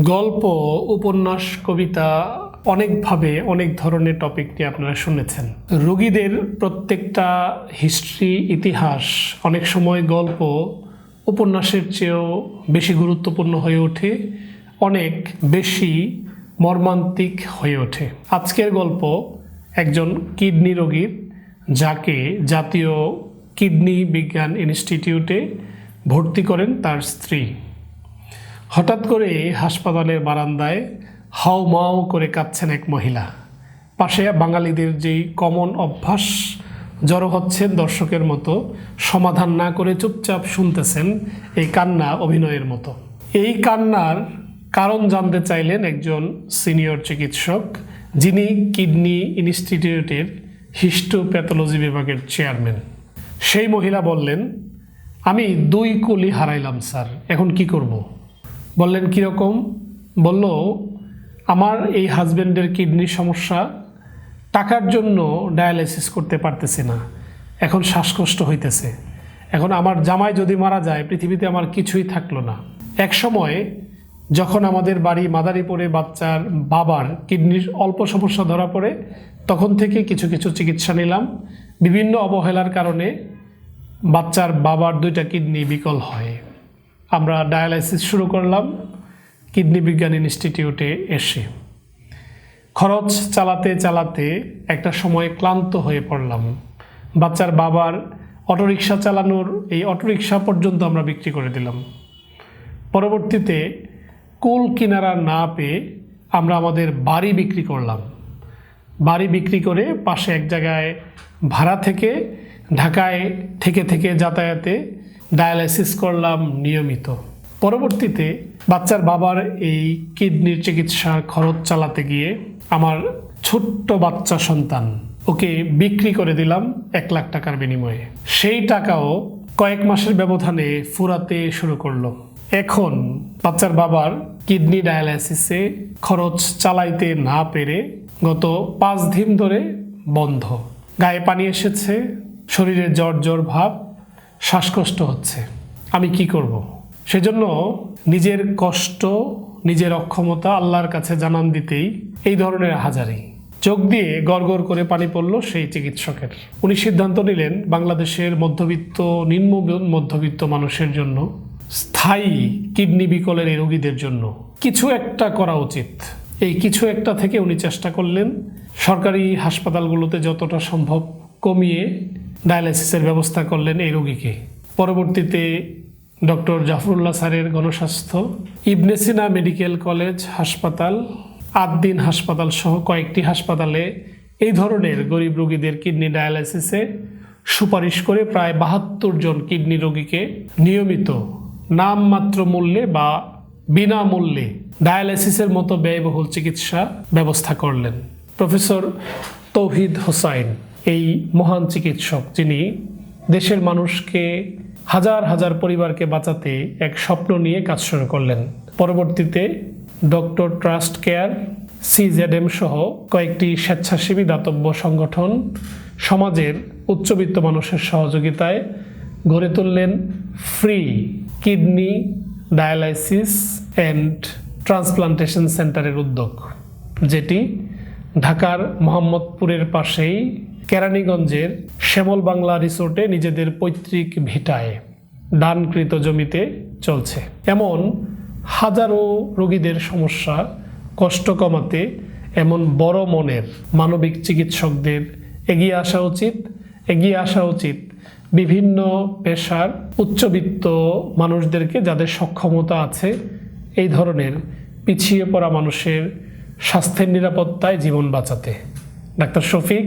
গল্প, উপন্যাস, কবিতা অনেকভাবে অনেক ধরনের টপিক নিয়ে আপনারা শুনেছেন। রোগীদের প্রত্যেকটা হিস্ট্রি ইতিহাস, অনেক সময় গল্প উপন্যাসের চেয়েও বেশি গুরুত্বপূর্ণ হয়ে ওঠে, অনেক বেশি মর্মান্তিক হয়ে ওঠে। আজকের গল্প একজন কিডনি রোগীর, যাকে জাতীয় কিডনি বিজ্ঞান ইনস্টিটিউটে ভর্তি করেন তার স্ত্রী। হঠাৎ করে হাসপাতালের বারান্দায় হাও মাও করে কাঁদছেন এক মহিলা। পাশে বাঙালিদের যেই কমন অভ্যাস, জড়ো হচ্ছেন দর্শকের মতো, সমাধান না করে চুপচাপ শুনতেছেন এই কান্না অভিনয়ের মতো। এই কান্নার কারণ জানতে চাইলেন একজন সিনিয়র চিকিৎসক, যিনি কিডনি ইনস্টিটিউটের হিস্টোপ্যাথোলজি বিভাগের চেয়ারম্যান। সেই মহিলা বললেন, আমি দুই কলি হারাইলাম, স্যার। এখন কি করব। বললেন কীরকম বলল, আমার এই হাজব্যান্ডের কিডনির সমস্যা, টাকার জন্য ডায়ালাইসিস করতে পারতেছে না। এখন শ্বাসকষ্ট হইতেছে। এখন আমার জামাই যদি মারা যায়, পৃথিবীতে আমার কিছুই থাকল না। এক সময়, যখন আমাদের বাড়ি মাদারীপুরে বাচ্চার বাবার কিডনির অল্প সমস্যা ধরা পড়ে, তখন থেকে কিছু কিছু চিকিৎসা নিলাম। বিভিন্ন অবহেলার কারণে বাচ্চার বাবার দুইটা কিডনি বিকল হয়। আমরা ডায়ালাইসিস শুরু করলাম কিডনি বিজ্ঞান ইনস্টিটিউটে এসে। খরচ চালাতে চালাতে একটা সময় ক্লান্ত হয়ে পড়লাম। বাচ্চার বাবার অটোরিকশা চালানোর এই অটোরিকশা পর্যন্ত আমরা বিক্রি করে দিলাম। পরবর্তীতে কুল কিনারা না পেয়ে আমরা আমাদের বাড়ি বিক্রি করলাম। বাড়ি বিক্রি করে পাশে এক জায়গায় ভাড়া থেকে ঢাকায় থেকে থেকে যাতায়াতে ডায়ালাইসিস করলাম নিয়মিত। পরবর্তীতে বাচ্চার বাবার এই কিডনির চিকিৎসার খরচ চালাতে গিয়ে আমার ছোট্ট বাচ্চা সন্তান ওকে বিক্রি করে দিলাম এক লাখ টাকার বিনিময়ে। সেই টাকাও কয়েক মাসের ব্যবধানে ফুরাতে শুরু করল। এখন বাচ্চার বাবার কিডনি ডায়ালাইসিসে খরচ চালাইতে না পেরে গত পাঁচ দিন ধরে বন্ধ। গায়ে পানি এসেছে, শরীরে জ্বর জ্বর ভাব শ্বাসকষ্ট হচ্ছে। আমি কি করব। সেজন্য নিজের কষ্ট, নিজের অক্ষমতা আল্লাহর কাছে জানান দিতেই এই ধরনের হাজারি। চোখ দিয়ে গড়গড় করে পানি পড়ল সেই চিকিৎসকের। উনি সিদ্ধান্ত নিলেন বাংলাদেশের মধ্যবিত্ত, নিম্ন মধ্যবিত্ত মানুষের জন্য স্থায়ী কিডনি বিকলের এই রোগীদের জন্য কিছু একটা করা উচিত। এই কিছু একটা থেকে উনি চেষ্টা করলেন সরকারি হাসপাতালগুলোতে যতটা সম্ভব কমিয়ে ডায়ালাইসিসের ব্যবস্থা করলেন এই রোগীকে। পরবর্তীতে ডক্টর জাফরুল্লাহ স্যারের গণস্বাস্থ্য ইবনেসিনা মেডিকেল কলেজ হাসপাতাল, আদ্দিন হাসপাতাল সহ কয়েকটি হাসপাতালে এই ধরনের গরিব রোগীদের কিডনি ডায়ালাইসিসে সুপারিশ করে প্রায় বাহাত্তর জন কিডনি রোগীকে নিয়মিত নামমাত্র মূল্যে বা বিনামূল্যে ডায়ালাইসিসের মতো ব্যয়বহুল চিকিৎসা ব্যবস্থা করলেন। প্রফেসর তৌহিদ হোসাইন এই মহান চিকিৎসক, যিনি দেশের মানুষকে হাজার হাজার পরিবারকে বাঁচাতে এক স্বপ্ন নিয়ে কাজ শুরু করলেন। পরবর্তীতে ডক্টর ট্রাস্ট কেয়ার, সিজেডএম সহ কয়েকটি স্বেচ্ছাসেবী দাতব্য সংগঠন সমাজের উচ্চবিত্ত মানুষের সহযোগিতায় গড়ে তুললেন free kidney dialysis and transplantation সেন্টারের উদ্যোগ, যেটি ঢাকার মোহাম্মদপুরের পাশেই কেরানীগঞ্জের শ্যামল বাংলা রিসোর্টে নিজেদের পৈতৃক ভিটায় দানকৃত জমিতে চলছে। এমন হাজারো রোগীদের সমস্যা কষ্ট কমাতে এমন বড় মনের মানবিক চিকিৎসকদের এগিয়ে আসা উচিত, এগিয়ে আসা উচিত বিভিন্ন পেশার উচ্চবিত্ত মানুষদেরকে যাদের সক্ষমতা আছে এই ধরনের পিছিয়ে পড়া মানুষের স্বাস্থ্যের নিরাপত্তায় জীবন বাঁচাতে। ডাক্তার শফিক